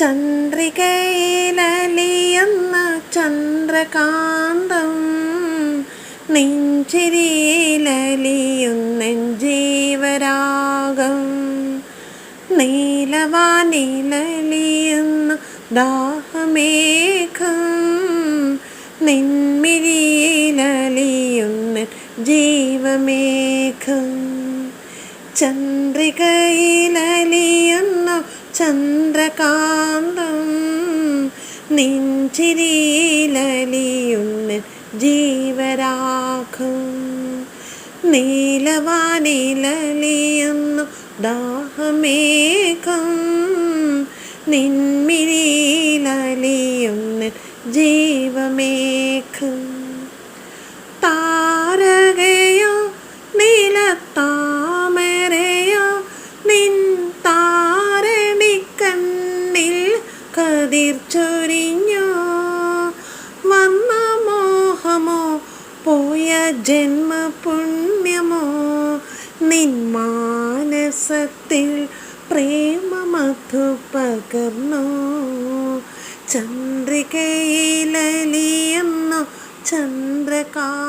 ചന്ദ്രികയിലലിയുന്ന ചന്ദ്രകാന്തം നെഞ്ചിരിയിലലിയുന്ന ജീവരാഗം നീലവാനിലലിയുന്ന ദാഹമേഘം നിൻമിരിയിലലിയുന്ന ജീവമേഘം. ചന്ദ്രികയിലലിയുന്ന ചന്ദ്രകാന്തം നെഞ്ചിരിയിലലിയുന്ന ജീവരാഘം നീലവാനിലലിയുന്നു ദാഹമേഘം നിൻമിരിയിലലിയുന്ന ജീവമേഘം. കതിർ ചൊരിഞ്ഞോ വന്ന മോഹമോ പോയ ജന്മ പുണ്യമോ നിൻ മാനസത്തിൽ പ്രേമമധു പകർന്നു. ചന്ദ്രികയിലലിയുന്നു ചന്ദ്രകാന്ത